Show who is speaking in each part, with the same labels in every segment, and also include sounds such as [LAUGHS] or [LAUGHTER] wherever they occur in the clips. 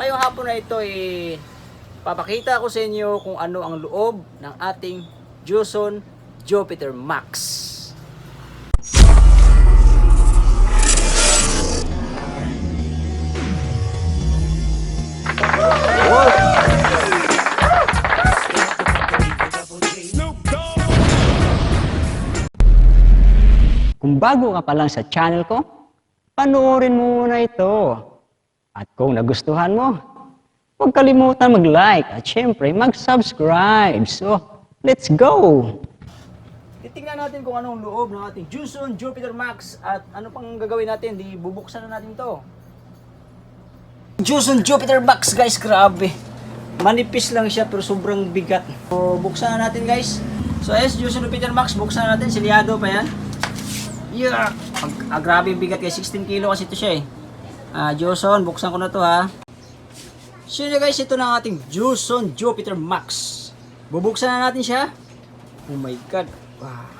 Speaker 1: Ngayong hapon na ito eh, papakita ko sa inyo kung ano ang loob ng ating Juson Jupiter Max.
Speaker 2: Kung bago ka pa lang sa channel ko, panoorin mo muna ito. At kung nagustuhan mo, huwag kalimutan mag-like at syempre mag-subscribe. So, let's go!
Speaker 1: Titingnan natin kung anong loob ng ating Juson Jupiter Max at ano pang gagawin natin, di bubuksan na natin to. Juson Jupiter Max guys, grabe. Manipis lang siya pero sobrang bigat. So, buksan na natin guys. So yes, Juson Jupiter Max, buksan na natin. Silyado pa yan. Yeah! Ang, ah, grabe bigat guys, 16 kilo kasi ito siya eh. Ah, Juson, buksan ko na to ha. So yun guys, ito na ang ating Juson Jupiter Max. Bubuksan na natin siya. Oh my God. Wow.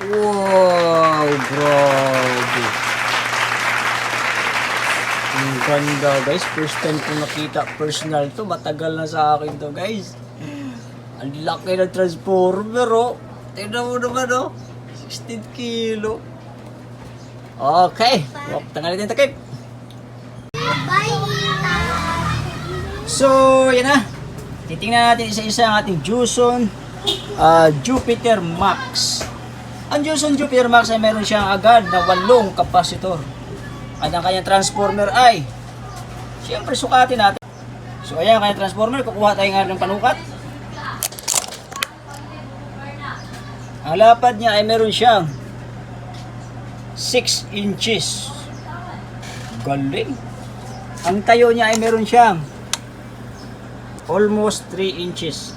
Speaker 1: Wow. Grabe. Ganda guys, first time ko nakita personal to, matagal na sa akin to guys. Ang laki ng transformer oh. Tignan mo naman oh. 16 kilo. Okay, tanggalin natin yung takip. So, yan na. Titingnan natin isa-isa ang ating Juson ah, Jupiter Max. Ang Juson Jupiter Max ay meron siyang agad na walong kapasitor. At ang kanyang transformer ay, siyempre sukatin natin. So ayan kanyang transformer, kukuha tayo nga ng panukat. Ang lapad niya ay meron siyang 6 inches. Galing. Ang tayo niya ay meron siyang almost 3 inches.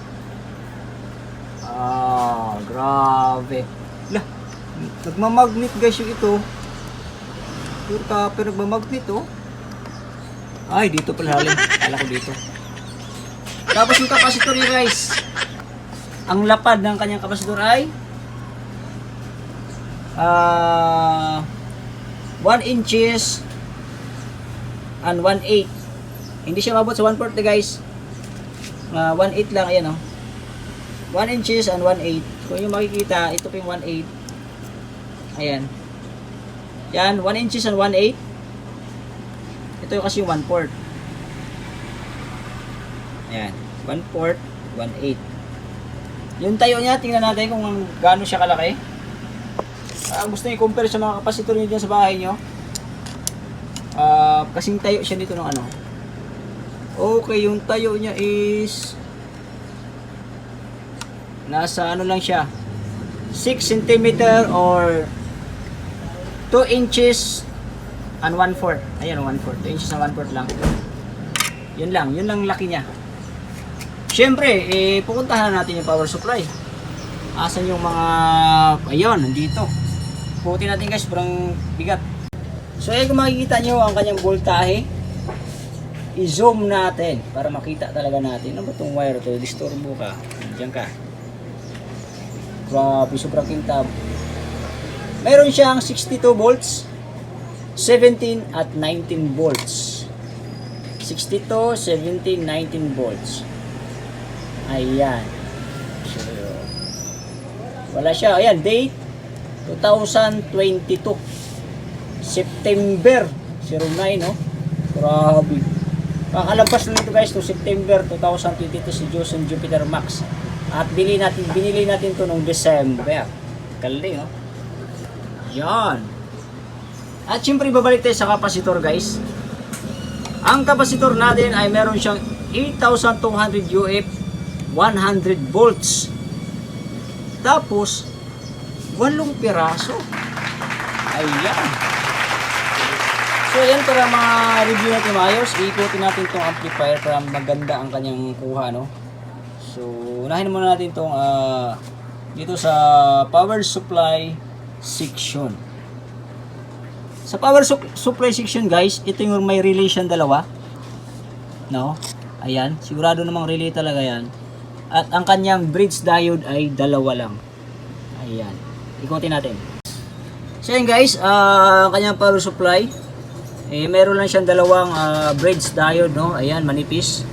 Speaker 1: Ah, grabe. Lah, nagmamagnet guys yung ito. Pure copper nagmamagnet oh. Ay, dito pala halin. Kala ko dito. Tapos yung kapasitor niya guys. Ang lapad ng kanyang kapasitor ay ah 1 inches and 1 8 hindi siya mabot sa 1 4 guys. Uh, 1 8 lang ayan oh. 1 inches and 1 8 kung yung makikita ito pa yung 1 8 ayan. Yan 1 inches and 1 8 ito yung kasi yung 1 4 ayan 1 4 1 8 yung tayo niya tingnan natin kung gaano siya kalaki Ah, gusto niyo i-compare sa mga kapasitor niyo dyan sa bahay niyo. Ah, kasing tayo siya dito ng ano. Okay, yung tayo niya is nasa ano lang siya. 6 cm or 2 inches and 1 4. Ayan, 1 4. 2 inches and 1 4 lang. Yun lang, yun lang laki niya. Siyempre, eh, pupuntahan natin yung power supply. Asan yung mga, ayun, nandito. Puti natin guys, sobrang bigat. So ayun kung makikita nyo ang kanyang voltahe, i-zoom natin para makita talaga natin. Ano ba itong wire to? Disturbo ka. Diyan ka. Grabe, sobrang kintab. Meron siyang 62 volts, 17 at 19 volts. 62, 17, 19 volts. Ayan. So, wala siya. Ayan, date 2022 September 09 no grabe kakalampas lang ito guys to September 2022 si Joson Jupiter Max at bili natin binili natin to nung December galing no yan at syempre babalik tayo sa kapasitor guys ang kapasitor natin ay meron siyang 8200 UF 100 volts tapos walong piraso. Ayan. So ayan para mga review natin maayos, iikutin natin tong amplifier para maganda ang kanyang kuha no. So unahin muna natin tong ah, dito sa power supply section. Sa power sup- supply section guys, ito yung may relay siyang dalawa. No? Ayan, sigurado namang relay talaga yan. At ang kanyang bridge diode ay dalawa lang. Ayan. Ikutin natin. So yun guys, ah, ang kanyang power supply, eh, meron lang siyang dalawang ah, bridge diode, no? Ayan, manipis.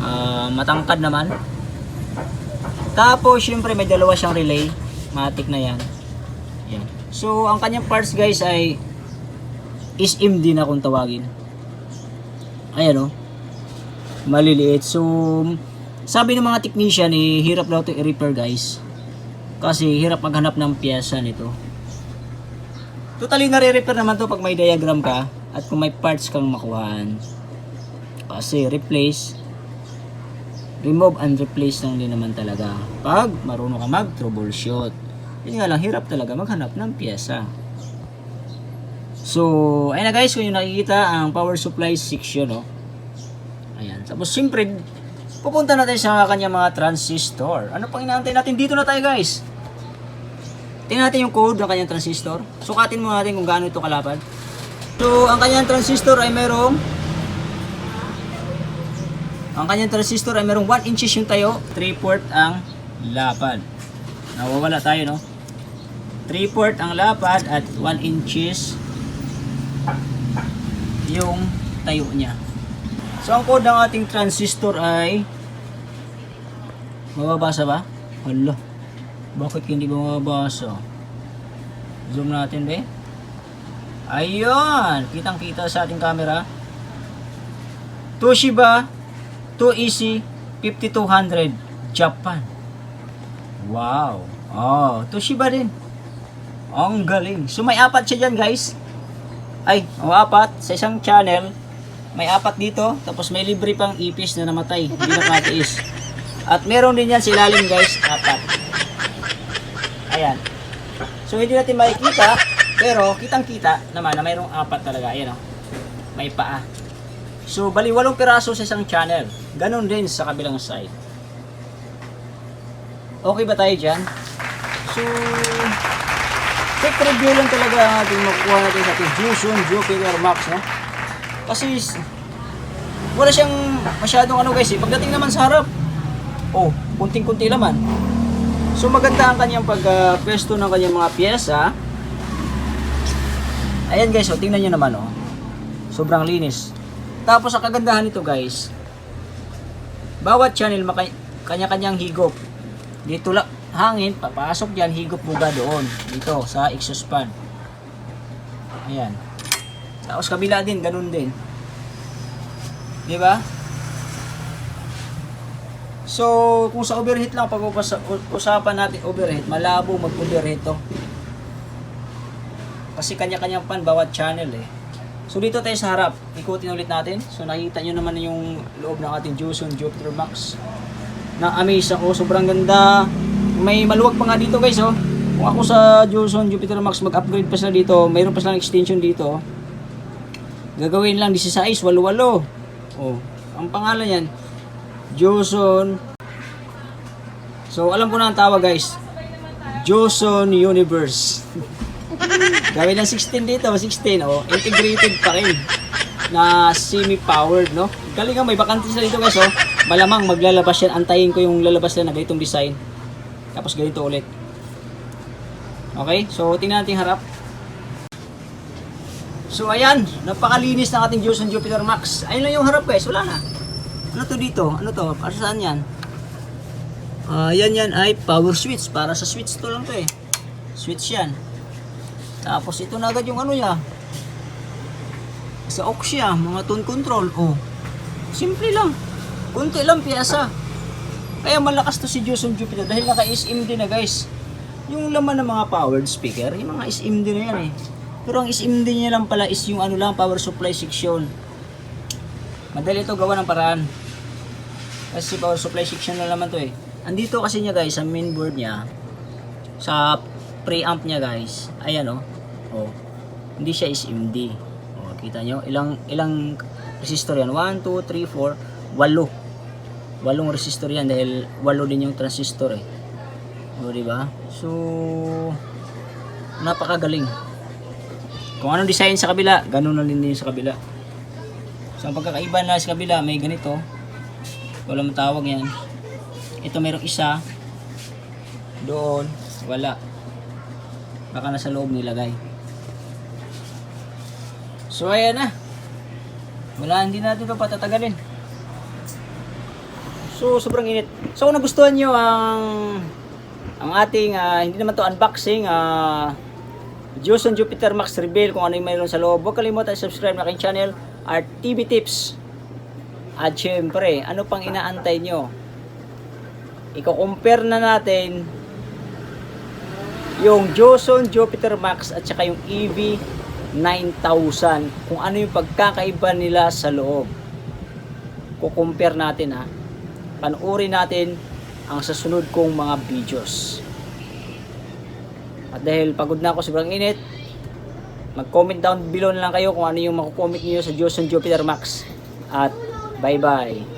Speaker 1: Ah, matangkad naman. Tapos, syempre, may dalawa siyang relay. Matic na yan. Ayan. So, ang kanyang parts guys ay is MD na kung tawagin. Ayan o. Maliliit. So, sabi ng mga technician, eh, hirap daw ito i-repair guys. Kasi hirap maghanap ng piyesa nito. Totally nare-repair naman to pag may diagram ka at kung may parts kang makuhaan. Kasi replace, remove and replace lang din naman talaga. Pag marunong ka mag-troubleshoot. Yun nga lang, hirap talaga maghanap ng piyesa. So, ayun na guys, kung yung nakikita ang power supply section, no? Ayan. Tapos, siyempre, pupunta natin sa kanya mga transistor. Ano pang inaantay natin? Dito na tayo guys. Tingnan natin yung code ng kanyang transistor. Sukatin muna natin kung gaano ito kalapad. So, ang kanyang transistor ay merong ang kanyang transistor ay merong 1 inches yung tayo, 3 port ang lapad. Nawawala tayo, no? 3 port ang lapad at 1 inches yung tayo niya. So, ang code ng ating transistor ay mababasa ba? Hala. Bakit hindi ba mababasa? Zoom natin, be. Ayun! Kitang-kita sa ating camera. Toshiba 2EC 5200 Japan. Wow. Oh, Toshiba din. Ang galing. So may apat siya dyan guys. Ay, oh, apat sa isang channel. May apat dito. Tapos may libre pang ipis na namatay. Hindi nakatiis. At meron din yan si lalim guys. Apat. Ayan. So hindi natin makikita. Pero kitang kita naman na mayroong apat talaga. Ayan o. May paa. So bali walong piraso sa isang channel. Ganon din sa kabilang side. Okay ba tayo dyan? So, quick review lang talaga ang ating makukuha natin sa ating Fusion Jupiter Max, no? Kasi, wala siyang masyadong ano guys, eh. Pagdating naman sa harap, oh, kunting-kunti laman. So, maganda ang kanyang pagpwesto ng kanyang mga pyesa. Ayan guys, oh, tingnan nyo naman, oh. Sobrang linis. Tapos, ang kagandahan nito guys, bawat channel kanya-kanyang higop. Dito lang hangin, papasok diyan, higop buga doon. Dito sa exhaust fan. Ayan. Tapos kabila din, ganun din. Di ba? So, kung sa overheat lang pag-usapan natin overheat, malabo mag-overheat to. Kasi kanya-kanyang pan bawat channel eh. So dito tayo sa harap, ikutin ulit natin. So nakita nyo naman yung loob ng ating Juson Jupiter Max. Na-amaze ako, sobrang ganda. May maluwag pa nga dito guys oh. Kung ako sa Juson Jupiter Max mag-upgrade pa sila dito, mayroon pa silang extension dito. Gagawin lang 16, walo-walo. Oh, ang pangalan yan, Joson. So alam ko na ang tawag guys. Joson Universe. [LAUGHS] Gawin ng 16 dito, 16, oh, integrated pa rin na semi-powered, no? Galing nga, may bakante sila dito guys, oh. Malamang maglalabas yan, antayin ko yung lalabas na na ganitong design. Tapos ganito ulit. Okay, so tingnan natin harap. So ayan, napakalinis ng ating Juice Jupiter Max. Ayun lang yung harap guys, wala na. Ano to dito? Ano to? Para saan yan? Ah, yan yan ay power switch. Para sa switch to lang to eh. Switch yan. Tapos ito na agad yung ano niya. Sa aux siya, mga tone control. Oh. Simple lang. Kunti lang piyasa. Kaya malakas to si Juson Jupiter dahil naka-SM din na guys. Yung laman ng mga powered speaker, yung mga SM din na yan eh. Pero ang SM din niya lang pala is yung ano lang, power supply section. Madali ito gawa ng paraan. Kasi power supply section na naman to eh. Andito kasi niya guys, sa mainboard niya, sa preamp niya guys, ayan oh. Oh. Hindi siya SMD. Oh, kita nyo, ilang ilang resistor yan? 1 2 3 4 8. Walong resistor yan dahil walo din yung transistor eh. O, di ba? So napakagaling. Kung anong design sa kabila, ganun na din din sa kabila. So, ang pagkakaiba na sa kabila, may ganito. Wala matawag yan. Ito mayroong isa. Doon, wala. Baka nasa loob nilagay. So, ayan na. Wala, hindi natin ito patatagalin. So, sobrang init. So, kung nagustuhan nyo ang ang ating, ah, hindi naman to unboxing, ah, Joson Jupiter Max Reveal kung ano yung mayroon sa loob. Huwag kalimutan subscribe na aking channel, Art TV Tips. At syempre, ano pang inaantay nyo? Iko-compare na natin yung Joson Jupiter Max at saka yung EV 9000 kung ano yung pagkakaiba nila sa loob. Kukumpare natin ha. Panuuri natin ang sasunod kong mga videos. At dahil pagod na ako sobrang init, mag-comment down below na lang kayo kung ano yung makukomment niyo sa Joson Jupiter Max. At bye-bye.